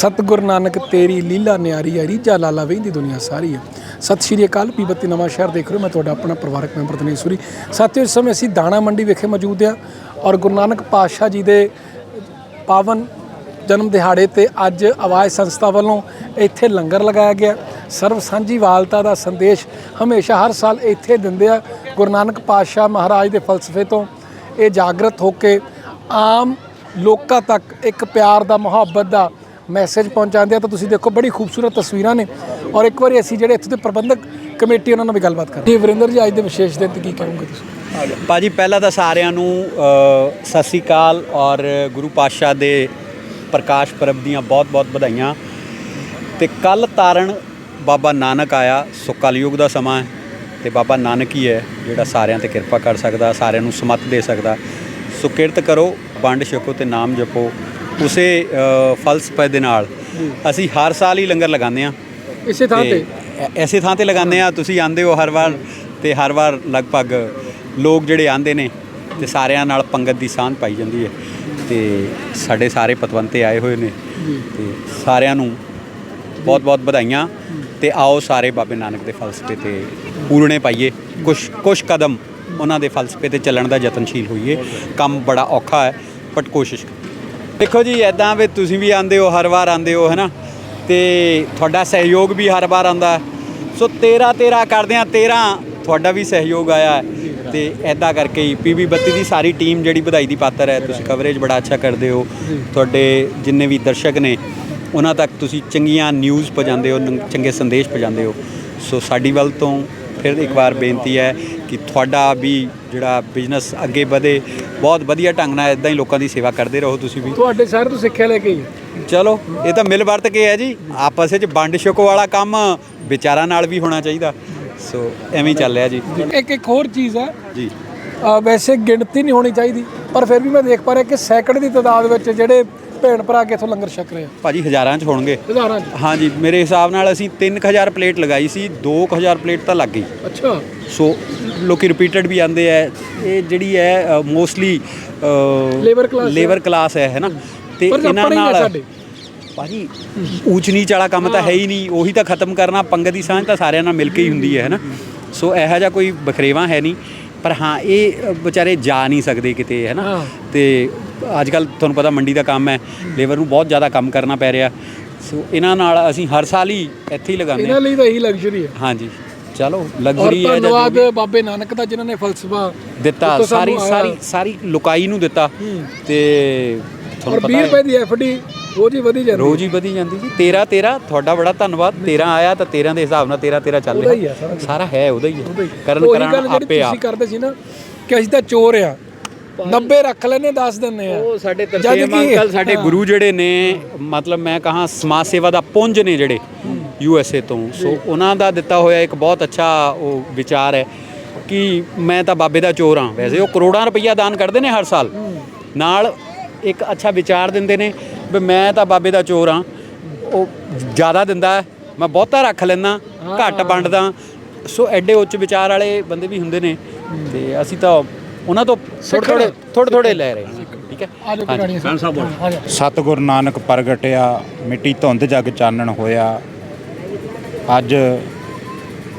ਸਤਿਗੁਰ ਨਾਨਕ, ਤੇਰੀ ਲੀਲਾ ਨਿਆਰੀ ਹੈ ਰੀਜਾ ਲਾਲਾ ਵਹਿੰਦੀ ਦੁਨੀਆ ਸਾਰੀ ਹੈ। ਸਤਿ ਸ਼੍ਰੀ ਅਕਾਲ, ਪੀਬਤੀ ਨਵਾਂ ਸ਼ਹਿਰ ਦੇਖ ਰਹੇ ਮੈਂ ਤੁਹਾਡਾ ਆਪਣਾ ਪਰਿਵਾਰਕ ਮੈਂਬਰ ਦਨੇਸ਼ਵਰੀ ਸਾਥੀਓ, ਇਸ ਸਮੇਂ ਅਸੀਂ ਦਾਣਾ ਮੰਡੀ ਵਿਖੇ ਮੌਜੂਦ ਹਾਂ ਔਰ ਗੁਰੂ ਨਾਨਕ ਪਾਤਸ਼ਾਹ ਜੀ ਦੇ ਪਾਵਨ ਜਨਮ ਦਿਹਾੜੇ ਤੇ ਅੱਜ ਆਵਾਜ਼ ਸੰਸਥਾ ਵੱਲੋਂ ਇੱਥੇ ਲੰਗਰ ਲਗਾਇਆ ਗਿਆ। ਸਰਵ ਸਾਂਝੀ ਵਾਲਤਾ ਦਾ ਸੰਦੇਸ਼ ਹਮੇਸ਼ਾ ਹਰ ਸਾਲ ਇੱਥੇ ਦਿੰਦੇ ਆ ਗੁਰੂ ਨਾਨਕ ਪਾਤਸ਼ਾਹ ਮਹਾਰਾਜ ਦੇ ਫਲਸਫੇ ਤੋਂ। ਇਹ ਜਾਗਰਤ ਹੋ ਕੇ ਆਮ ਲੋਕਾਂ ਤੱਕ ਇੱਕ ਪਿਆਰ ਦਾ ਮੁਹੱਬਤ ਦਾ ਮੈਸੇਜ ਪਹੁੰਚਾਉਂਦੇ ਆ ਤਾਂ ਤੁਸੀਂ ਦੇਖੋ ਬੜੀ ਖੂਬਸੂਰਤ ਤਸਵੀਰਾਂ ਨੇ। ਔਰ ਇੱਕ ਵਾਰੀ ਅਸੀਂ ਜਿਹੜੇ ਇੱਥੇ ਦੇ ਪ੍ਰਬੰਧਕ ਕਮੇਟੀ ਉਹਨਾਂ ਨਾਲ ਵੀ ਗੱਲਬਾਤ ਕਰਦੇ ਜੀ ਵਰਿੰਦਰ ਜੀ ਅੱਜ ਦੇ ਵਿਸ਼ੇਸ਼ ਦਿਨ ਤੇ ਕੀ ਕਰੋਗੇ ਤੁਸੀਂ? ਭਾਜੀ ਪਹਿਲਾਂ ਤਾਂ ਸਾਰਿਆਂ ਨੂੰ ਅ, ਸਤਿ ਸ੍ਰੀ ਅਕਾਲ ਔਰ ਗੁਰੂ ਪਾਤਸ਼ਾਹ ਦੇ ਪ੍ਰਕਾਸ਼ ਪਰਬ ਦੀਆਂ ਬਹੁਤ-ਬਹੁਤ ਵਧਾਈਆਂ। ਤੇ ਕੱਲ ਤਾਰਨ ਬਾਬਾ ਨਾਨਕ ਆਇਆ ਸੋ ਕਲਯੁਗ ਦਾ ਸਮਾਂ ਹੈ ਤੇ ਬਾਬਾ ਨਾਨਕ ਹੀ ਹੈ ਜਿਹੜਾ ਸਾਰਿਆਂ ਤੇ ਕਿਰਪਾ ਕਰ ਸਕਦਾ ਸਾਰਿਆਂ ਨੂੰ ਸਮਤ ਦੇ ਸਕਦਾ। ਸੋ ਕਿਰਤ ਕਰੋ ਵੰਡ ਛਕੋ ਤੇ ਨਾਮ ਜਪੋ। ਉਸੇ ਫਲਸਫੇ ਦੇ ਨਾਲ। ਅਸੀਂ ਹਰ ਸਾਲ ਹੀ ਲੰਗਰ ਲਗਾਉਂਦੇ ਆ ਇਸੇ ਥਾਂ ਤੇ ਐਸੇ ਥਾਂ ਤੇ ਲਗਾਉਂਦੇ ਆ ਤੁਸੀਂ ਆਂਦੇ ਹੋ ਹਰ ਵਾਰ ਤੇ ਹਰ ਵਾਰ ਲਗਭਗ ਲੋਕ ਜਿਹੜੇ ਆਂਦੇ ਨੇ ਤੇ ਸਾਰਿਆਂ ਨਾਲ ਪੰਗਤ ਦੀ ਸਾਂਝ ਪਾਈ ਜਾਂਦੀ ਹੈ। ਤੇ ਸਾਡੇ ਸਾਰੇ ਪਤਵੰਤੇ ਆਏ ਹੋਏ ਨੇ। ਤੇ ਸਾਰਿਆਂ ਨੂੰ ਬਹੁਤ ਬਹੁਤ ਵਧਾਈਆਂ। ਤੇ ਆਓ ਸਾਰੇ ਬਾਬੇ ਨਾਨਕ ਦੇ ਫਲਸਫੇ ਤੇ ਪੂਰਣੇ ਪਾਈਏ। ਕੁਛ ਕੁਛ ਕਦਮ ਉਹਨਾਂ ਦੇ ਫਲਸਫੇ ਤੇ ਚੱਲਣ ਦਾ ਯਤਨਸ਼ੀਲ ਹੋਈਏ। ਕੰਮ ਬੜਾ ਔਖਾ ਹੈ ਬਟ ਕੋਸ਼ਿਸ਼ ਦੇਖੋ ਜੀ ਐਦਾਂ ਵੀ ਤੁਸੀਂ ਵੀ ਆਂਦੇ ਹੋ, ਹਰ ਵਾਰ ਆਂਦੇ ਹੋ, ਹੈਨਾ? ਤੇ ਤੁਹਾਡਾ ਸਹਿਯੋਗ ਵੀ ਹਰ ਵਾਰ ਆਂਦਾ ਸੋ 13 13 ਕਰਦੇ ਆ 13 ਤੁਹਾਡਾ ਵੀ ਸਹਿਯੋਗ ਆਇਆ ਹੈ। ਤੇ ਐਦਾਂ ਕਰਕੇ ਹੀ ਪੀਬੀ 32 ਦੀ ਸਾਰੀ ਟੀਮ ਜਿਹੜੀ ਵਧਾਈ ਦੀ ਪਾਤਰ ਹੈ, ਤੁਸੀਂ ਕਵਰੇਜ ਬੜਾ ਅੱਛਾ ਕਰਦੇ ਹੋ। ਤੁਹਾਡੇ ਜਿੰਨੇ ਵੀ ਦਰਸ਼ਕ ਨੇ, ਉਹਨਾਂ ਤੱਕ ਤੁਸੀਂ ਚੰਗੀਆਂ ਨਿਊਜ਼ ਪਹੁੰਚਾਉਂਦੇ ਹੋ ਨੰ- ਚੰਗੇ ਸੰਦੇਸ਼ ਪਹੁੰਚਾਉਂਦੇ ਹੋ। ਸੋ ਸਾਡੀ ਵੱਲ ਤੋਂ ਫਿਰ ਇੱਕ ਵਾਰ ਬੇਨਤੀ ਹੈ ਕਿ ਤੁਹਾਡਾ ਵੀ ਜਿਹੜਾ ਬਿਜ਼ਨਸ ਅੱਗੇ ਵਧੇ ਬਹੁਤ ਵਧੀਆ ਢੰਗ ਨਾਲ ਇਦਾਂ ਹੀ ਲੋਕਾਂ ਦੀ ਸੇਵਾ ਕਰਦੇ ਰਹੋ ਤੁਸੀਂ ਵੀ। ਤੁਹਾਡੇ ਸ਼ਹਿਰ ਤੋਂ ਸਿੱਖਿਆ ਲੈ ਕੇ ਚਲੋ ਇਹ ਤਾਂ ਮਿਲ ਵਰਤ ਕੇ ਹੈ ਜੀ। ਆਪਸ ਵਿੱਚ ਵੰਡ ਛਕੋ ਵਾਲਾ ਕੰਮ ਵਿਚਾਰਾਂ ਨਾਲ ਵੀ ਹੋਣਾ ਚਾਹੀਦਾ। ਸੋ ਐਵੇਂ ਚੱਲ ਰਿਹਾ ਜੀ। ਇੱਕ ਇੱਕ ਹੋਰ ਚੀਜ਼ ਹੈ। ਜੀ। ਵੈਸੇ ਗਿਣਤੀ ਨਹੀਂ ਹੋਣੀ ਚਾਹੀਦੀ ਪਰ ਫਿਰ ਵੀ ਮੈਂ ਦੇਖ ਪਾ ਰਿਹਾ ਕਿ ਸੈਂਕੜੇ ਦੀ ਤਾਦਾਦ ਵਿੱਚ ਜਿਹੜੇ ਭੈਣ ਭਰਾ ਕੇ ਇਥੋਂ ਲੰਗਰ ਛਕ ਰਹੇ ਆ? ਭਾਜੀ ਹਜ਼ਾਰਾਂ 'ਚ ਹੋਣਗੇ। ਹਜ਼ਾਰਾਂ ਚ? ਹਾਂਜੀ ਮੇਰੇ ਹਿਸਾਬ ਨਾਲ ਅਸੀਂ 3000 ਪਲੇਟ ਲਗਾਈ ਸੀ 2000 ਪਲੇਟ ਤਾਂ ਲੱਗ ਗਈ। ਅੱਛਾ। ਸੋ ਲੋਕੀ ਰਿਪੀਟਡ ਵੀ ਆਂਦੇ ਐ ਇਹ ਜਿਹੜੀ ਹੈ ਮੋਸਟਲੀ class ਹੈ। ਲੇਬਰ ਕਲਾਸ ਹੈ ਹੈ ਨਾ ਤੇ ਇਹਨਾਂ ਨਾਲ ਭਾਜੀ ਊਚ ਨੀਚ ਵਾਲਾ ਕੰਮ ਤਾਂ ਹੈ। ਹੀ ਨਹੀਂ ਉਹੀ ਤਾਂ ਖਤਮ ਕਰਨਾ ਪੰਗਤ ਦੀ ਸਾਂਝ ਤਾਂ ਸਾਰਿਆਂ ਨਾਲ ਮਿਲ ਕੇ ਹੀ ਹੁੰਦੀ ਹੈ ਹੈ ਨਾ ਸੋ ਇਹੋ ਜਿਹਾ ਕੋਈ ਬਖਰੇਵਾ ਹੈ ਨਹੀਂ ਪਰ ਹਾਂ ਇਹ ਵਿਚਾਰੇ ਜਾ ਨਹੀਂ ਸਕਦੇ ਕਿਤੇ ਹੈ। ਨਾ। ਤੇ ਅੱਜ ਕੱਲ ਤੁਹਾਨੂੰ ਪਤਾ ਮੰਡੀ ਦਾ ਕੰਮ ਹੈ ਲੇਬਰ ਨੂੰ ਬਹੁਤ ਜ਼ਿਆਦਾ ਕੰਮ ਕਰਨਾ ਪੈ ਰਿਹਾ। ਸੋ ਇਹਨਾਂ ਨਾਲ ਅਸੀਂ ਹਰ ਸਾਲ ਹੀ ਇੱਥੇ ਹੀ ਲਗਾਉਂਦੇ ਇਹਨਾਂ ਹਾਂ। ਲਈ ਤਾਂ ਇਹੀ ਲਗਜ਼ਰੀ ਹੈ। ਹਾਂਜੀ। ਚਲੋ ਲਗਜ਼ਰੀ ਹੈ ਧੰਨਵਾਦ ਬਾਬੇ ਨਾਨਕ ਦਾ ਜਿਨ੍ਹਾਂ ਨੇ ਫਲਸਫਾ ਦਿੱਤਾ ਸਾਰੀ। ਸਾਰੀ ਸਾਰੀ ਲੁਕਾਈ ਨੂੰ ਦਿੱਤਾ। ਤੇ ਤੁਹਾਨੂੰ 20 ਪਤਾ ਰੁਪਏ ਹੈ। ਦੀ ਐਫਡੀ ਰੋਜ਼ ਹੀ ਵਧੀ ਜਾਂਦੀ ਰੋਜ਼ ਹੀ ਵਧੀ ਜਾਂਦੀ ਜੀ। 13 13 ਤੁਹਾਡਾ ਬੜਾ ਧੰਨਵਾਦ। 13 ਆਇਆ ਤਾਂ 13 ਦੇ ਹਿਸਾਬ ਨਾਲ 13 13 ਚੱਲ ਰਿਹਾ। ਸਾਰਾ ਹੈ ਉਹਦਾ ਹੀ ਹੈ। ਕਰਨ ਜਿਹੜੀ ਆਪੇ ਆ ਤੁਸੀਂ ਕਰਦੇ ਸੀ ਨਾ ਕਿ ਅਸੀਂ ਤਾਂ ਚੋਰ ਆ 90 ਰੱਖ ਲੈਨੇ 10 ਦਿੰਨੇ ਆ। ਉਹ ਸਾਡੇ ਤਰਸੇਮ ਅੰਕਲ ਸਾਡੇ। ਗੁਰੂ ਜਿਹੜੇ ਨੇ ਮਤਲਬ ਮੈਂ ਕਹਾ ਸਮਾਜ ਸੇਵਾ ਦਾ ਪੁੰਜ ਨੇ ਜਿਹੜੇ ਯੂ ਐਸ ਏ ਤੋਂ। ਸੋ ਉਹਨਾਂ ਦਾ ਦਿੱਤਾ ਹੋਇਆ ਇੱਕ ਬਹੁਤ ਅੱਛਾ ਉਹ ਵਿਚਾਰ ਹੈ ਕਿ ਮੈਂ ਤਾਂ ਬਾਬੇ ਦਾ ਚੋਰ ਹਾਂ। ਵੈਸੇ ਉਹ ਕਰੋੜਾਂ ਰੁਪਈਆ ਦਾਨ ਕਰਦੇ ਨੇ ਹਰ ਸਾਲ। ਨਾਲ ਇੱਕ ਅੱਛਾ ਵਿਚਾਰ ਦਿੰਦੇ ਨੇ ਵੀ ਮੈਂ ਤਾਂ ਬਾਬੇ ਦਾ ਚੋਰ ਹਾਂ। ਉਹ ਜ਼ਿਆਦਾ ਦਿੰਦਾ ਮੈਂ ਬਹੁਤਾ ਰੱਖ ਲੈਂਦਾ ਘੱਟ ਵੰਡਦਾ। ਸੋ ਐਡੇ ਉੱਚ ਵਿਚਾਰ ਵਾਲੇ ਬੰਦੇ ਵੀ ਹੁੰਦੇ ਨੇ। ਤੇ ਅਸੀਂ ਤਾਂ ਉਹਨਾਂ ਤੋਂ ਥੋੜ੍ਹੇ ਥੋੜ੍ਹੇ ਥੋੜ੍ਹੇ ਥੋੜ੍ਹੇ ਲੈ ਰਹੇ ਹਾਂ ਠੀਕ ਹੈ? ਸਤਿਗੁਰ ਨਾਨਕ ਪ੍ਰਗਟਿਆ ਮਿੱਟੀ ਧੁੰਦ ਜਗ ਚਾਨਣ ਹੋਇਆ। ਅੱਜ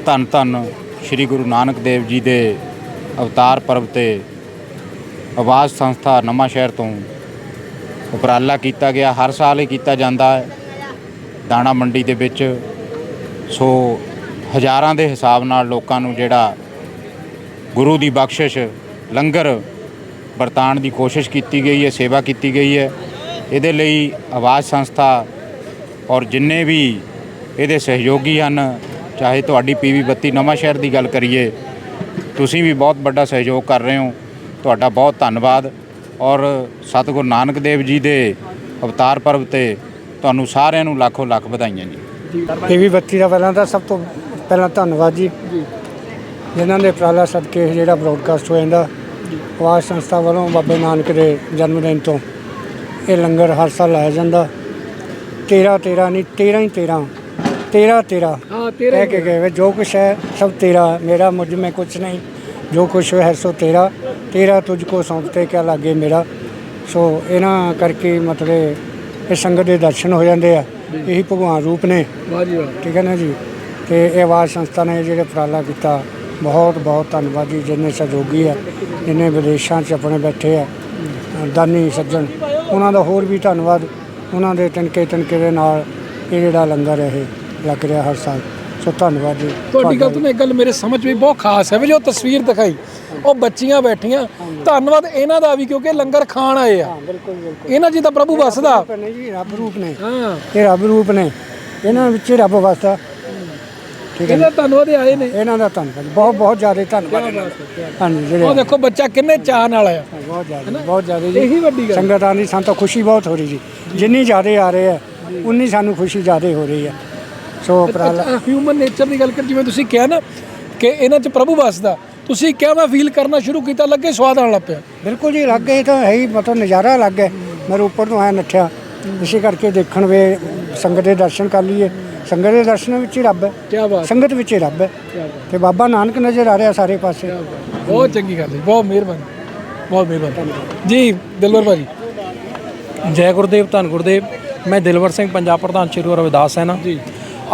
ਧੰਨ ਧੰਨ ਸ੍ਰੀ ਗੁਰੂ ਨਾਨਕ ਦੇਵ ਜੀ ਦੇ ਅਵਤਾਰ ਪਰਬ ਤੇ ਆਵਾਜ਼ ਸੰਸਥਾ ਨਵਾਂ ਸ਼ਹਿਰ ਤੋਂ ਉਪਰਾਲਾ ਕੀਤਾ ਗਿਆ। ਹਰ ਸਾਲ ਹੀ ਕੀਤਾ ਜਾਂਦਾ ਹੈ। ਦਾਣਾ ਮੰਡੀ ਦੇ ਵਿੱਚ ਸੋ ਹਜ਼ਾਰਾਂ ਦੇ ਹਿਸਾਬ ਨਾਲ ਲੋਕਾਂ ਨੂੰ ਜਿਹੜਾ ਗੁਰੂ ਦੀ ਬਖਸ਼ਿਸ਼ ਲੰਗਰ ਵਰਤਾਉਣ ਦੀ ਕੋਸ਼ਿਸ਼ ਕੀਤੀ ਗਈ ਹੈ ਸੇਵਾ ਕੀਤੀ ਗਈ ਹੈ। ਇਹਦੇ ਲਈ ਆਵਾਜ਼ ਸੰਸਥਾ ਔਰ ਜਿੰਨੇ ਵੀ ਇਹਦੇ ਸਹਿਯੋਗੀ ਹਨ ਚਾਹੇ ਤੁਹਾਡੀ ਪੀਵੀ 32 ਨਵਾਂ ਸ਼ਹਿਰ ਦੀ ਗੱਲ ਕਰੀਏ ਤੁਸੀਂ ਵੀ ਬਹੁਤ ਵੱਡਾ ਸਹਿਯੋਗ ਕਰ ਰਹੇ ਹੋ। ਤੁਹਾਡਾ ਬਹੁਤ ਧੰਨਵਾਦ ਔਰ ਸਤਿਗੁਰੂ ਨਾਨਕ ਦੇਵ ਜੀ ਦੇ ਅਵਤਾਰ ਪਰਬ ਤੇ ਤੁਹਾਨੂੰ ਸਾਰਿਆਂ ਨੂੰ ਲੱਖੋ ਲੱਖ ਵਧਾਈਆਂ ਜੀ। ਟੀਵੀ ਬੱਤੀ ਦਾ ਪਹਿਲਾਂ ਤਾਂ ਸਭ ਤੋਂ ਪਹਿਲਾਂ ਧੰਨਵਾਦ ਜੀ। ਜਿਨ੍ਹਾਂ ਦੇ ਉਪਰਾਲਾ ਸਦਕੇ ਇਹ ਜਿਹੜਾ ਬ੍ਰੌਡਕਾਸਟ ਹੋ ਜਾਂਦਾ ਆਵਾਜ਼ ਸੰਸਥਾ ਵੱਲੋਂ ਬਾਬੇ ਨਾਨਕ ਦੇ ਜਨਮ ਦਿਨ ਤੋਂ ਇਹ ਲੰਗਰ ਹਰ ਸਾਲ ਲਾਇਆ ਜਾਂਦਾ। 13 13 ਨਹੀਂ 13 ਹੀ 13 13 13 ਹਾਂ 13 ਕਹਿ ਕੇ ਗਏ ਜੋ ਕੁਛ ਹੈ ਸਭ ਤੇਰਾ ਮੇਰਾ ਮੁਝ ਮੈਂ ਕੁਛ ਨਹੀਂ ਜੋ ਕੁਛ ਹੈ ਸੋ ਤੇਰਾ ਤੇਰਾ ਤੁਝ ਕੋ ਸੌਂਪਤੇ ਕਿਆ ਲਾਗੇ ਮੇਰਾ। ਸੋ ਇਹਨਾਂ ਕਰਕੇ ਮਤਲਬ ਇਹ ਸੰਗਤ ਦੇ ਦਰਸ਼ਨ ਹੋ ਜਾਂਦੇ ਆ ਇਹੀ ਭਗਵਾਨ ਰੂਪ ਨੇ। ਵਾਹ ਜੀ ਵਾਹ। ਠੀਕ ਹੈ ਨਾ ਜੀ? ਤੇ ਇਹ ਆਵਾਜ਼ ਸੰਸਥਾ ਨੇ ਜਿਹੜੇ ਉਪਰਾਲਾ ਕੀਤਾ ਬਹੁਤ ਬਹੁਤ ਧੰਨਵਾਦ ਜੀ ਜਿੰਨੇ ਸਹਿਯੋਗੀ ਆ ਜਿੰਨੇ ਵਿਦੇਸ਼ਾਂ 'ਚ ਆਪਣੇ ਬੈਠੇ ਆ ਦਾਨੀ ਸੱਜਣ ਉਹਨਾਂ ਦਾ ਹੋਰ ਵੀ ਧੰਨਵਾਦ ਉਹਨਾਂ ਦੇ ਤਨਕੇ ਤਨਕੇ ਦੇ ਨਾਲ ਇਹ ਜਿਹੜਾ ਲੰਗਰ ਇਹ ਲੱਗ ਰਿਹਾ ਹਰ ਸਾਲ ਸੋ ਧੰਨਵਾਦ ਜੀ ਤੁਹਾਡੀ ਗੱਲ ਤੋਂ ਇੱਕ ਗੱਲ ਮੇਰੇ ਸਮਝ ਵਿੱਚ ਬਹੁਤ ਖਾਸ ਹੈ ਵੀ ਜੋ ਤਸਵੀਰ ਦਿਖਾਈ ਉਹ ਬੱਚੀਆਂ ਬੈਠੀਆਂ ਧੰਨਵਾਦ ਇਹਨਾਂ ਦਾ ਵੀ ਕਿਉਂਕਿ ਲੰਗਰ ਖਾਣ ਆਏ ਆ। ਬਿਲਕੁਲ ਬਿਲਕੁਲ। ਇਹਨਾਂ ਜੀ ਤਾਂ ਪ੍ਰਭੂ ਵਸਦਾ। ਨਹੀਂ ਜੀ ਰੱਬ ਰੂਪ ਨੇ। ਹਾਂ। ਇਹ ਰੱਬ ਰੂਪ ਨੇ। ਇਹਨਾਂ ਵਿੱਚ ਰੱਬ ਵਸਦਾ। ਇਹਦਾ ਧੰਨਵਾਦ ਇਹ ਆਏ ਨੇ। ਇਹਨਾਂ ਦਾ ਧੰਨਵਾਦ ਬਹੁਤ ਬਹੁਤ ਜ਼ਿਆਦਾ ਧੰਨਵਾਦ ਇਹਨਾਂ ਦਾ। ਹਾਂਜੀ ਜਿਹੜੇ ਉਹ ਦੇਖੋ ਬੱਚਾ ਕਿੰਨੇ ਚਾਹ ਨਾਲ ਆਇਆ। ਬਹੁਤ ਜ਼ਿਆਦਾ ਬਹੁਤ ਜ਼ਿਆਦਾ ਜੀ। ਇਹੀ ਵੱਡੀ ਗੱਲ। ਸੰਗਤਾਂ ਦੀ ਸਾਨੂੰ ਤਾਂ ਖੁਸ਼ੀ ਬਹੁਤ ਹੋ ਰਹੀ ਜੀ। ਜਿੰਨੀ ਜ਼ਿਆਦਾ ਆ ਰਹੇ ਆ ਉਨੀ ਸਾਨੂੰ ਖੁਸ਼ੀ ਜ਼ਿਆਦਾ ਹੋ ਰਹੀ ਆ। ਸੋ ਉਪਰਾਲਾ ਹਿਊਮਨ ਨੇਚਰ ਦੀ ਗੱਲ ਕਰ ਜਿਵੇਂ ਤੁਸੀਂ ਕਿਹਾ ਨਾ ਕਿ ਇਹਨਾਂ 'ਚ ਪ੍ਰਭੂ ਵਸਦਾ ਤੁਸੀਂ ਕਿਹਾ ਮੈਂ ਫੀਲ ਕਰਨਾ ਸ਼ੁਰੂ ਕੀਤਾ ਲੱਗੇ ਸਵਾਦ ਆਉਣ ਲੱਗ ਪਿਆ। ਬਿਲਕੁਲ ਜੀ ਲੱਗ ਗਏ ਤਾਂ ਹੈ ਹੀ ਮਤਲਬ ਨਜ਼ਾਰਾ ਲੱਗ ਗਿਆ। ਮੇਰੇ ਉੱਪਰ ਤੋਂ ਆਇਆ ਨੱਠਿਆ। ਇਸੇ ਕਰਕੇ ਦੇਖਣ ਵੇ ਸੰਗਤ ਦੇ ਦਰਸ਼ਨ ਕਰ ਲਈਏ। ਸੰਗਤ ਦੇ ਦਰਸ਼ਨ ਵਿੱਚ ਹੀ ਰੱਬ ਹੈ। ਕੀ ਬਾਤ ਸੰਗਤ ਵਿੱਚ ਹੀ ਰੱਬ ਹੈ। ਤੇ ਬਾਬਾ ਨਾਨਕ ਨਜ਼ਰ ਆ ਰਿਹਾ ਸਾਰੇ ਪਾਸੇ। ਬਹੁਤ ਚੰਗੀ ਗੱਲ ਹੈ ਬਹੁਤ ਮਿਹਰਬਾਨੀ ਬਹੁਤ ਮਿਹਰਬਾਨੀ। ਜੀ ਦਿਲਵਰ ਭਾਜੀ। ਜੈ ਗੁਰਦੇਵ ਧੰਨ ਗੁਰਦੇਵ। ਮੈਂ ਦਿਲਵਰ ਸਿੰਘ ਪੰਜਾਬ ਪ੍ਰਧਾਨ ਸ਼੍ਰੀ ਗੁਰੂ ਰਵਿਦਾਸ ਸੈਨਾ ਜੀ।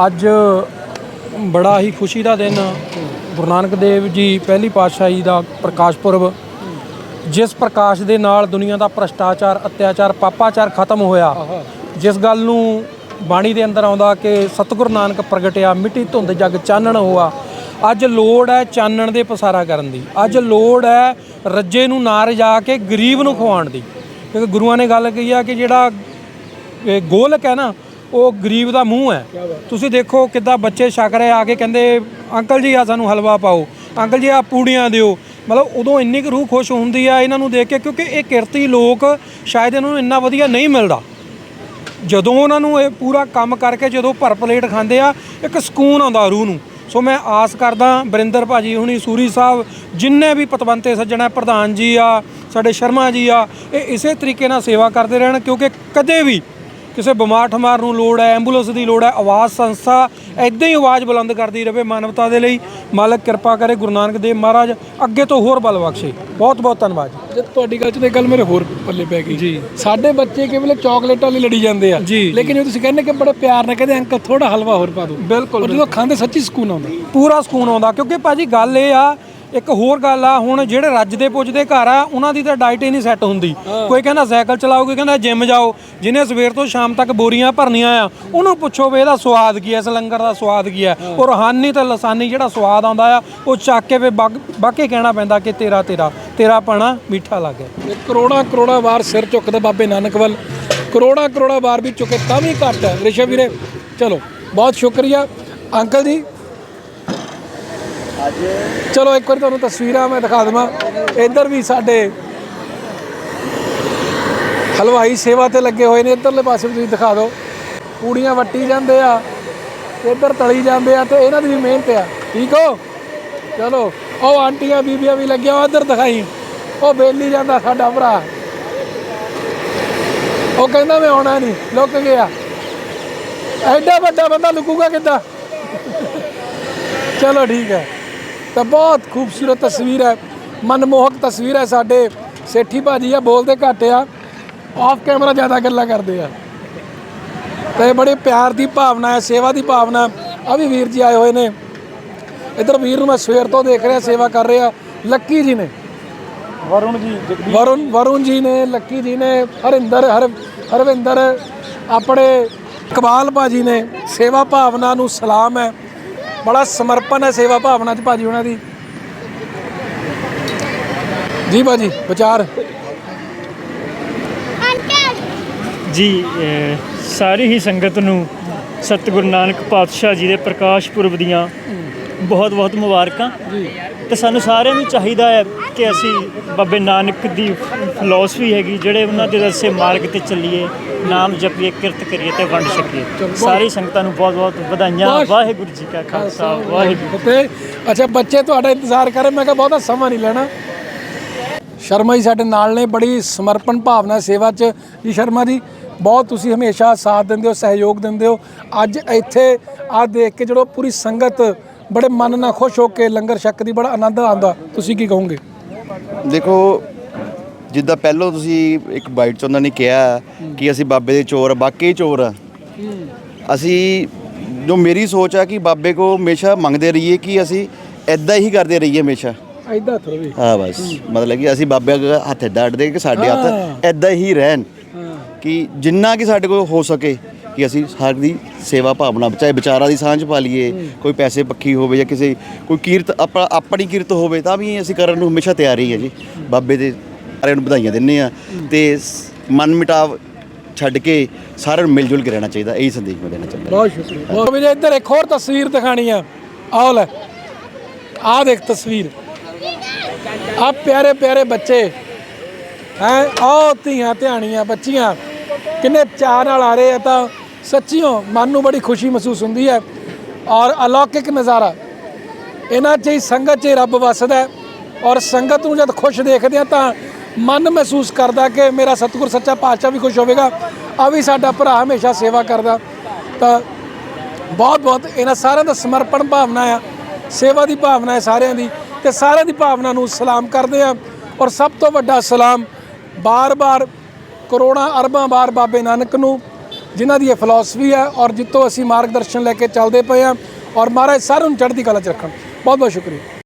ਅੱਜ ਬੜਾ ਹੀ ਖੁਸ਼ੀ ਦਾ ਦਿਨ ਗੁਰੂ ਨਾਨਕ ਦੇਵ ਜੀ ਪਹਿਲੀ ਪਾਤਸ਼ਾਹੀ ਦਾ ਪ੍ਰਕਾਸ਼ ਪੁਰਬ। ਜਿਸ ਪ੍ਰਕਾਸ਼ ਦੇ ਨਾਲ ਦੁਨੀਆ ਦਾ ਭ੍ਰਸ਼ਟਾਚਾਰ ਅਤਿਆਚਾਰ ਪਾਪਾਚਾਰ ਖਤਮ ਹੋਇਆ। ਜਿਸ ਗੱਲ ਨੂੰ ਬਾਣੀ ਦੇ ਅੰਦਰ ਆਉਂਦਾ ਕਿ ਸਤਿਗੁਰੂ ਨਾਨਕ ਪ੍ਰਗਟਿਆ, ਮਿੱਟੀ ਧੁੰਦ ਜਗ ਚਾਨਣ ਹੋਆ। ਅੱਜ ਲੋੜ ਹੈ ਚਾਨਣ ਦੇ ਪਸਾਰਾ ਕਰਨ ਦੀ। ਅੱਜ ਲੋੜ ਹੈ ਰੱਜੇ ਨੂੰ ਨਾ ਰਜਾ ਕੇ ਗਰੀਬ ਨੂੰ ਖਵਾਉਣ ਦੀ। ਕਿਉਂਕਿ ਗੁਰੂਆਂ ਨੇ ਗੱਲ ਕਹੀ ਆ ਕਿ ਜਿਹੜਾ ਗੋਲਕ ਹੈ ਨਾ, ਉਹ ਗਰੀਬ ਦਾ ਮੂੰਹ ਹੈ। ਤੁਸੀਂ ਦੇਖੋ ਕਿੱਦਾਂ ਬੱਚੇ ਛਕ ਰਹੇ ਆ ਕੇ ਕਹਿੰਦੇ, ਅੰਕਲ ਜੀ ਆ ਸਾਨੂੰ ਹਲਵਾ ਪਾਓ। ਅੰਕਲ ਜੀ ਆ ਪੂੜੀਆਂ ਦਿਓ। ਮਤਲਬ ਉਦੋਂ ਇੰਨੀ ਕੁ ਰੂਹ ਖੁਸ਼ ਹੁੰਦੀ ਆ ਇਹਨਾਂ ਨੂੰ ਦੇਖ ਕੇ, ਕਿਉਂਕਿ ਇਹ ਕਿਰਤੀ ਲੋਕ ਸ਼ਾਇਦ ਇਹਨਾਂ ਨੂੰ ਇੰਨਾ ਵਧੀਆ ਨਹੀਂ ਮਿਲਦਾ। ਜਦੋਂ ਉਹਨਾਂ ਨੂੰ ਇਹ ਪੂਰਾ ਕੰਮ ਕਰਕੇ ਜਦੋਂ ਭਰ ਪਲੇਟ ਖਾਂਦੇ ਆ, ਇੱਕ ਸਕੂਨ ਆਉਂਦਾ ਰੂਹ ਨੂੰ। ਸੋ ਮੈਂ ਆਸ ਕਰਦਾ ਬਰਿੰਦਰ ਭਾਜੀ ਹੁਣੀ, ਸੂਰੀ ਸਾਹਿਬ, ਜਿੰਨੇ ਵੀ ਪਤਵੰਤੇ ਸੱਜਣਾ ਪ੍ਰਧਾਨ ਜੀ ਆ, ਸਾਡੇ ਸ਼ਰਮਾ ਜੀ ਆ, ਇਹ ਇਸੇ ਤਰੀਕੇ ਨਾਲ ਸੇਵਾ ਕਰਦੇ ਰਹਿਣ, ਕਿਉਂਕਿ ਕਦੇ ਵੀ ਕਿਸੇ ਬਿਮਾਰ ਠਮਾਰ ਨੂੰ ਲੋੜ ਹੈ ਐਂਬੂਲੈਂਸ ਦੀ ਲੋੜ ਹੈ ਆਵਾਜ਼ ਸੰਸਥਾ ਐਦਾਂ ਹੀ ਆਵਾਜ਼ ਬੁਲੰਦ ਕਰਦੀ ਰਹੇ ਮਾਨਵਤਾ ਦੇ ਲਈ। ਮਾਲਕ ਕਿਰਪਾ ਕਰੇ ਗੁਰੂ ਨਾਨਕ ਦੇਵ ਮਹਾਰਾਜ ਅੱਗੇ ਤੋਂ ਹੋਰ ਬਲ ਬਖਸ਼ੇ। ਬਹੁਤ ਬਹੁਤ ਧੰਨਵਾਦ ਜੀ। ਜਦ ਤੁਹਾਡੀ ਗੱਲ 'ਚ ਤੇ ਗੱਲ ਮੇਰੇ ਹੋਰ ਪੱਲੇ ਪੈ ਗਈ। ਜੀ। ਸਾਡੇ ਬੱਚੇ ਕਿਵੇਂ ਚਾਕਲੇਟਾਂ ਲਈ ਲੜੀ ਜਾਂਦੇ ਆ। ਲੇਕਿਨ ਜੇ ਤੁਸੀਂ ਕਹਿੰਦੇ ਕਿ ਬੜੇ ਪਿਆਰ ਨਾਲ ਕਹਿੰਦੇ ਅੰਕਲ ਥੋੜਾ ਹਲਵਾ ਹੋਰ ਪਾ ਦਿਓ। ਬਿਲਕੁਲ, ਜਦੋਂ ਖਾਂਦੇ ਸੱਚੀ ਸਕੂਨ ਆਉਂਦਾ। ਪੂਰਾ ਸਕੂਨ ਆਉਂਦਾ ਕਿਉਂਕਿ ਭਾਜੀ ਗੱਲ ਇਹ ਆ ਇੱਕ ਹੋਰ ਗੱਲ ਆ ਹੁਣ ਜਿਹੜੇ ਰੱਜਦੇ ਪੁੱਜਦੇ ਘਰ ਆ ਉਹਨਾਂ ਦੀ ਤਾਂ ਡਾਈਟ ਹੀ ਨਹੀਂ ਸੈੱਟ ਹੁੰਦੀ। ਕੋਈ ਕਹਿੰਦਾ ਸਾਈਕਲ ਚਲਾਓ ਕੋਈ ਕਹਿੰਦਾ ਜਿਮ ਜਾਓ ਜਿਹਨੇ ਸਵੇਰ ਤੋਂ ਸ਼ਾਮ ਤੱਕ ਬੋਰੀਆਂ ਭਰਨੀਆਂ ਆ ਉਹਨੂੰ ਪੁੱਛੋ ਵੀ ਇਹਦਾ ਸਵਾਦ ਕੀ ਹੈ ਇਸ ਲੰਗਰ ਦਾ ਸਵਾਦ ਕੀ ਹੈ। ਉਹ ਰੂਹਾਨੀ ਤੇ ਲਸਾਨੀ ਜਿਹੜਾ ਸਵਾਦ ਆਉਂਦਾ ਆ ਉਹ ਚੱਕ ਕੇ ਵੀ ਬਾਕੀ ਕਹਿਣਾ ਪੈਂਦਾ ਕਿ ਤੇਰਾ ਤੇਰਾ ਤੇਰਾ ਪਣਾ ਮਿੱਠਾ ਲੱਗੇ ਇਹ ਕਰੋੜਾਂ ਕਰੋੜਾਂ ਵਾਰ ਸਿਰ ਝੁਕਦਾ ਬਾਬੇ ਨਾਨਕ ਵੱਲ। ਕਰੋੜਾਂ ਕਰੋੜਾਂ ਵਾਰ ਵੀ ਝੁਕੇ ਤਾਂ ਵੀ ਘੱਟ ਰਿਸ਼ਵ ਵੀਰੇ ਚਲੋ ਬਹੁਤ ਸ਼ੁਕਰੀਆ। ਅੰਕਲ ਜੀ ਚਲੋ ਇੱਕ ਵਾਰੀ ਤੁਹਾਨੂੰ ਤਸਵੀਰਾਂ ਮੈਂ ਦਿਖਾ ਦਵਾਂ। ਇੱਧਰ ਵੀ ਸਾਡੇ ਹਲਵਾਈ ਸੇਵਾ ਤੇ ਲੱਗੇ ਹੋਏ ਨੇ। ਇੱਧਰਲੇ ਪਾਸੇ ਵੀ ਤੁਸੀਂ ਦਿਖਾ ਦਿਓ। ਪੂੜੀਆਂ ਵੱਟੀ ਜਾਂਦੇ ਆ, ਇੱਧਰ ਤਲੀ ਜਾਂਦੇ ਆ ਤੇ ਇਹਨਾਂ ਦੀ ਵੀ ਮਿਹਨਤ ਆ। ਠੀਕ ਹੋ? ਚਲੋ, ਉਹ ਆਂਟੀਆਂ, ਬੀਬੀਆਂ ਵੀ ਲੱਗਿਆ, ਉਹ ਇੱਧਰ ਦਿਖਾਈ। ਉਹ ਬੇਲੀ ਜਾਂਦਾ ਸਾਡਾ ਭਰਾ। ਉਹ ਕਹਿੰਦਾ ਮੈਂ ਆਉਣਾ ਨਹੀਂ, ਲੁੱਕ ਗਿਆ। ਐਡਾ ਵੱਡਾ ਬੰਦਾ ਲੁਕੂਗਾ ਕਿੱਦਾਂ? ਚਲੋ ਠੀਕ ਹੈ। ਤਾਂ ਬਹੁਤ ਖੂਬਸੂਰਤ ਤਸਵੀਰ ਹੈ ਮਨਮੋਹਕ ਤਸਵੀਰ ਹੈ ਸਾਡੇ ਸੇਠੀ ਭਾਜੀ ਆ ਬੋਲਦੇ ਘੱਟ ਆ ਆਫ ਕੈਮਰਾ ਜ਼ਿਆਦਾ ਗੱਲਾਂ ਕਰਦੇ ਆ। ਤੇ ਬੜੇ ਪਿਆਰ ਦੀ ਭਾਵਨਾ ਹੈ ਸੇਵਾ ਦੀ ਭਾਵਨਾ ਆ ਵੀ ਵੀਰ ਜੀ ਆਏ ਹੋਏ ਨੇ। ਇਧਰ ਵੀਰ ਨੂੰ ਮੈਂ ਸਵੇਰ ਤੋਂ ਦੇਖ ਰਿਹਾ ਸੇਵਾ ਕਰ ਰਿਹਾ ਲੱਕੀ ਜੀ ਨੇ। ਵਰੁਣ ਜੀ ਵਰੁਣ ਵਰੁਣ ਜੀ ਨੇ ਲੱਕੀ ਜੀ ਨੇ ਹਰਿੰਦਰ ਹਰ ਹਰਵਿੰਦਰ ਆਪਣੇ ਇਕਬਾਲ ਭਾਜੀ ਨੇ ਸੇਵਾ ਭਾਵਨਾ ਨੂੰ ਸਲਾਮ ਹੈ। ਬੜਾ ਸਮਰਪਣ ਹੈ ਸੇਵਾ ਭਾਵਨਾ ਚ ਭਾਜੀ ਉਹਨਾਂ ਦੀ। ਜੀ ਭਾਜੀ ਵਿਚਾਰ? ਜੀ ਅਹ ਸਾਰੀ ਹੀ ਸੰਗਤ ਨੂੰ ਸਤਿਗੁਰੂ ਨਾਨਕ ਪਾਤਸ਼ਾਹ ਜੀ ਦੇ ਪ੍ਰਕਾਸ਼ ਪੁਰਬ ਦੀਆਂ ਬਹੁਤ ਬਹੁਤ ਮੁਬਾਰਕਾਂ। ਤੇ ਸਾਨੂੰ ਸਾਰਿਆਂ ਨੂੰ ਚਾਹੀਦਾ ਹੈ ਕਿ ਅਸੀਂ ਬਾਬੇ ਨਾਨਕ ਦੀ ਫਿਲਾਸਫੀ ਹੈਗੀ ਜਿਹੜੇ ਉਹਨਾਂ ਦੇ ਦੱਸੇ ਮਾਰਗ ਤੇ ਚੱਲੀਏ ਨਾਮ ਜਪੀਏ ਕਿਰਤ ਕਰੀਏ ਤੇ ਵੰਡ ਛਕੀਏ ਸਾਰੀ ਸੰਗਤਾਂ ਨੂੰ ਬਹੁਤ ਬਹੁਤ ਵਧਾਈਆਂ। ਵਾਹਿਗੁਰੂ ਜੀ ਕਾ ਖਾਲਸਾ ਵਾਹਿਗੁਰੂ ਤੇ ਅੱਛਾ ਬੱਚੇ ਤੁਹਾਡਾ ਇੰਤਜ਼ਾਰ ਕਰ ਰਹੇ ਮੈਂ ਕਿਹਾ ਬਹੁਤਾ ਸਮਾਂ ਨਹੀਂ ਲੈਣਾ। ਸ਼ਰਮਾ ਜੀ ਸਾਡੇ ਨਾਲ ਨੇ ਬੜੀ ਸਮਰਪਣ ਭਾਵਨਾ ਸੇਵਾ 'ਚ। ਜੀ ਸ਼ਰਮਾ ਜੀ ਬਹੁਤ ਤੁਸੀਂ ਹਮੇਸ਼ਾ ਸਾਥ ਦਿੰਦੇ ਹੋ ਸਹਿਯੋਗ ਦਿੰਦੇ ਹੋ। ਅੱਜ ਇੱਥੇ ਆ ਦੇਖ ਕੇ ਜਦੋਂ ਪੂਰੀ ਸੰਗਤ ਬੜੇ ਮਨ ਨਾਲ ਖੁਸ਼ ਹੋ ਕੇ ਲੰਗਰ ਛਕ ਦੀ ਬੜਾ ਆਨੰਦ ਆਉਂਦਾ। ਤੁਸੀਂ ਕੀ ਕਹੋਗੇ? ਦੇਖੋ ਜਿੱਦਾਂ ਪਹਿਲਾਂ ਤੁਸੀਂ ਇੱਕ ਬਾਈਟ 'ਚ ਉਹਨਾਂ ਨੇ ਕਿਹਾ ਕਿ ਅਸੀਂ ਬਾਬੇ ਦੇ ਚੋਰ ਆ, ਵਾਕਈ ਚੋਰ ਆ। ਅਸੀਂ ਜੋ ਮੇਰੀ ਸੋਚ ਆ ਕਿ ਬਾਬੇ ਕੋ ਹਮੇਸ਼ਾ ਮੰਗਦੇ ਰਹੀਏ ਕਿ ਅਸੀਂ ਐਦਾਂ ਹੀ ਕਰਦੇ ਰਹੀਏ ਹਮੇਸ਼ਾ। ਐਦਾਂ ਥੋੜੀ ਹਾਂ ਬਸ। ਮਤਲਬ ਕਿ ਅਸੀਂ ਬਾਬੇ ਅੱਗੇ ਹੱਥ ਏਦਾਂ ਅੱਡਦੇ ਕਿ ਸਾਡੇ ਹੱਥ ਐਦਾਂ ਹੀ ਰਹਿਣ। ਕਿ ਜਿੰਨਾ ਕਿ ਸਾਡੇ ਕੋਲ ਹੋ ਸਕੇ ਕਿ ਅਸੀਂ ਹਰ ਦੀ ਸੇਵਾ ਭਾਵਨਾ ਚਾਹੇ ਵਿਚਾਰਾਂ ਦੀ ਸਾਂਝ ਪਾ ਲਈਏ, ਕੋਈ ਪੈਸੇ ਪੱਖੀ ਹੋਵੇ ਜਾਂ ਕਿਸੇ, ਕੋਈ ਕੀਰਤ ਆਪਣਾ, ਆਪਣੀ ਕੀਰਤ ਹੋਵੇ ਤਾਂ ਵੀ ਅਸੀਂ ਕਰਨ ਨੂੰ ਹਮੇਸ਼ਾ ਤਿਆਰ ਹੀ ਹੈ ਜੀ। ਬਾਬੇ ਦੇ ਸਾਰਿਆਂ ਨੂੰ ਵਧਾਈਆਂ ਦਿੰਨੇ ਆ ਤੇ ਮਨ ਮਿਟਾਵ ਛੱਡ ਕੇ ਸਾਰਿਆਂ ਨੂੰ ਮਿਲ ਜੁਲ ਕੇ ਰਹਿਣਾ ਚਾਹੀਦਾ, ਇਹੀ ਸੰਦੇਸ਼ ਮੈਂ ਦੇਣਾ ਚਾਹੁੰਦਾ। ਬਹੁਤ ਸ਼ੁਕਰੀਆ। ਬਹੁਤ ਵੀ ਇੱਧਰ ਇੱਕ ਹੋਰ ਤਸਵੀਰ ਦਿਖਾਣੀ ਆ। ਆਹ ਲੈ। ਆਹ ਦੇਖ ਤਸਵੀਰ। ਆ ਪਿਆਰੇ ਪਿਆਰੇ ਬੱਚੇ। ਹੈ, ਆਹ ਧੀਆਂ, ਧਿਆਣੀਆਂ, ਬੱਚੀਆਂ। ਕਿੰਨੇ ਚਾਅ ਨਾਲ ਆ ਰਹੇ ਆ ਤਾਂ ਸੱਚੀਓ ਮਨ ਨੂੰ ਬੜੀ ਖੁਸ਼ੀ ਮਹਿਸੂਸ ਹੁੰਦੀ ਹੈ ਔਰ ਅਲੌਕਿਕ ਨਜ਼ਾਰਾ। ਇਹਨਾਂ 'ਚ ਹੀ ਸੰਗਤ 'ਚ ਹੀ ਰੱਬ ਵਸਦਾ ਔਰ ਸੰਗਤ ਨੂੰ ਜਦ ਖੁਸ਼ ਦੇਖਦੇ ਆ ਤਾਂ ਮਨ ਮਹਿਸੂਸ ਕਰਦਾ ਕਿ ਮੇਰਾ ਸਤਿਗੁਰ ਸੱਚਾ ਪਾਤਸ਼ਾਹ ਵੀ ਖੁਸ਼ ਹੋਵੇਗਾ, ਆ ਵੀ ਸਾਡਾ ਭਰਾ ਹਮੇਸ਼ਾ ਸੇਵਾ ਕਰਦਾ। ਤਾਂ ਬਹੁਤ ਬਹੁਤ ਇਹਨਾਂ ਸਾਰਿਆਂ ਦਾ ਸਮਰਪਣ ਭਾਵਨਾ ਆ, ਸੇਵਾ ਦੀ ਭਾਵਨਾ ਹੈ ਸਾਰਿਆਂ ਦੀ ਤੇ ਸਾਰਿਆਂ ਦੀ ਭਾਵਨਾ ਨੂੰ ਸਲਾਮ ਕਰਦੇ ਆ ਔਰ ਸਭ ਤੋਂ ਵੱਡਾ ਸਲਾਮ ਬਾਰ-ਬਾਰ ਕਰੋੜਾਂ ਅਰਬਾਂ ਬਾਰ ਬਾਬੇ ਨਾਨਕ ਨੂੰ ਜਿਨ੍ਹਾਂ ਦੀ ਇਹ ਫਿਲਾਸਫੀ ਹੈ ਔਰ ਜਿੱਤੋਂ ਅਸੀਂ ਮਾਰਗਦਰਸ਼ਨ ਲੈ ਕੇ ਚੱਲਦੇ ਪਏ ਆ ਔਰ ਮਹਾਰਾਜ ਸਾਰਿਆਂ ਨੂੰ ਚੜ੍ਹਦੀ ਕਲਾ 'ਚ ਰੱਖਣ। ਬਹੁਤ ਬਹੁਤ ਸ਼ੁਕਰੀਆ।